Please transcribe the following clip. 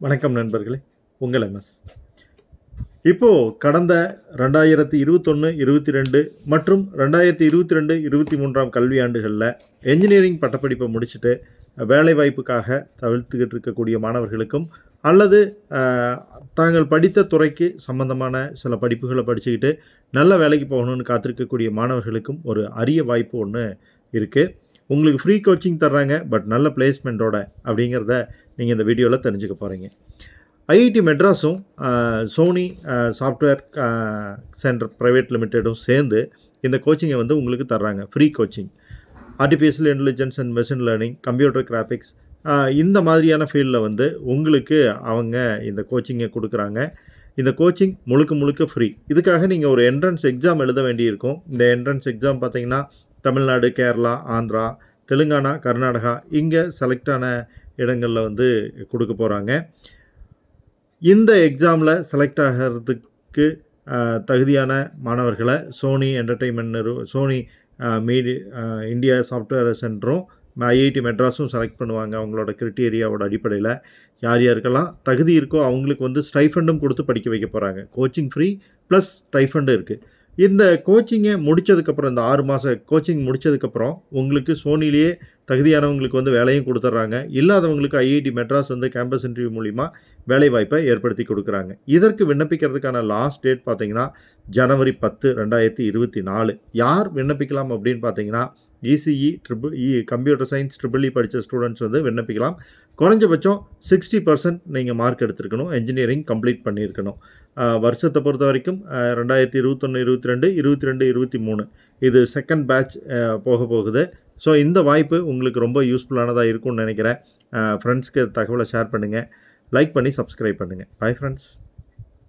வணக்கம் நண்பர்களே உங்கள் எம்எஸ். இப்போது கடந்த ரெண்டாயிரத்தி இருபத்தொன்று இருபத்தி ரெண்டு மற்றும் ரெண்டாயிரத்தி இருபத்தி ரெண்டு இருபத்தி மூன்றாம் கல்வியாண்டுகளில் என்ஜினியரிங் பட்டப்படிப்பை முடிச்சுட்டு வேலைவாய்ப்புக்காக தவிர்த்துக்கிட்டு இருக்கக்கூடிய மாணவர்களுக்கும் அல்லது தாங்கள் படித்த துறைக்கு சம்பந்தமான சில படிப்புகளை படிச்சுக்கிட்டு நல்ல வேலைக்கு போகணும்னு காத்திருக்கக்கூடிய மாணவர்களுக்கும் ஒரு அரிய வாய்ப்பு ஒன்று இருக்குது உங்களுக்கு ஃப்ரீ கோச்சிங் தர்றாங்க பட் நல்ல பிளேஸ்மெண்ட்டோட அப்படிங்கிறத நீங்கள் இந்த வீடியோவில் தெரிஞ்சுக்க போகிறீங்க ஐஐடி மெட்ராஸும் சோனி சாஃப்ட்வேர் சென்டர் ப்ரைவேட் லிமிட்டெடும் சேர்ந்து இந்த கோச்சிங்கை வந்து உங்களுக்கு தர்றாங்க. Free coaching artificial intelligence and machine learning computer graphics இந்த மாதிரியான ஃபீல்டில் வந்து உங்களுக்கு அவங்க இந்த கோச்சிங்கை கொடுக்குறாங்க. இந்த கோச்சிங் முழுக்க முழுக்க ஃப்ரீ இதுக்காக நீங்கள் ஒரு என்ட்ரன்ஸ் எக்ஸாம் எழுத வேண்டியிருக்கும். இந்த என்ட்ரன்ஸ் எக்ஸாம் பார்த்தீங்கன்னா தமிழ்நாடு கேரளா ஆந்திரா தெலுங்கானா கர்நாடகா இங்கே செலக்டான இடங்களில் வந்து கொடுக்க போகிறாங்க இந்த எக்ஸாமில் செலக்ட் ஆகிறதுக்கு தகுதியான மாணவர்களை சோனி என்டர்டெயின்மெண்ட் நிறு சோனி மீடி இந்தியா சாஃப்ட்வேர் சென்டரும் ஐஐடி மெட்ராஸும் செலக்ட் பண்ணுவாங்க அவங்களோட கிரிட்டீரியாவோட அடிப்படையில். யார் யாருக்கெல்லாம் தகுதி இருக்கோ அவங்களுக்கு வந்து ஸ்டைஃபண்டும் கொடுத்து படிக்க வைக்க போகிறாங்க கோச்சிங் ஃப்ரீ ப்ளஸ் ஸ்டைஃபண்டு இருக்குது இந்த கோச்சிங்கை முடித்ததுக்கப்புறம் இந்த ஆறு மாத கோச்சிங் முடித்ததுக்கப்புறம் உங்களுக்கு சோனிலேயே தகுதியானவங்களுக்கு வந்து வேலையும் கொடுத்துட்றாங்க இல்லாதவங்களுக்கு ஐஐடி மெட்ராஸ் வந்து கேம்பஸ் இன்டர்வியூ மூலிமா வேலைவாய்ப்பை ஏற்படுத்தி கொடுக்குறாங்க. இதற்கு விண்ணப்பிக்கிறதுக்கான லாஸ்ட் டேட் பார்த்தீங்கன்னா ஜனவரி பத்து ரெண்டாயிரத்தி இருபத்தி நாலு. யார் விண்ணப்பிக்கலாம் அப்படின்னு பார்த்தீங்கன்னா ECE triple E computer science triple E படித்த ஸ்டூடெண்ட்ஸ் வந்து விண்ணப்பிக்கலாம். குறைஞ்சபட்சம் சிக்ஸ்டி பர்சன்ட் நீங்கள் மார்க் எடுத்திருக்கணும். என்ஜினியரிங் கம்ப்ளீட் பண்ணியிருக்கணும். வருஷத்தை பொறுத்த வரைக்கும் ரெண்டாயிரத்தி இருபத்தொன்று இருபத்தி ரெண்டு இருபத்தி ரெண்டு இருபத்தி மூணு. இது செகண்ட் பேட்ச் போக போகுது. ஸோ இந்த வாய்ப்பு உங்களுக்கு ரொம்ப யூஸ்ஃபுல்லானதாக இருக்கும்னு நினைக்கிறேன். ஃப்ரெண்ட்ஸ்க்கு தகவலை ஷேர் பண்ணுங்கள் லைக் பண்ணி சப்ஸ்கிரைப் பண்ணுங்கள் பை ஃப்ரெண்ட்ஸ்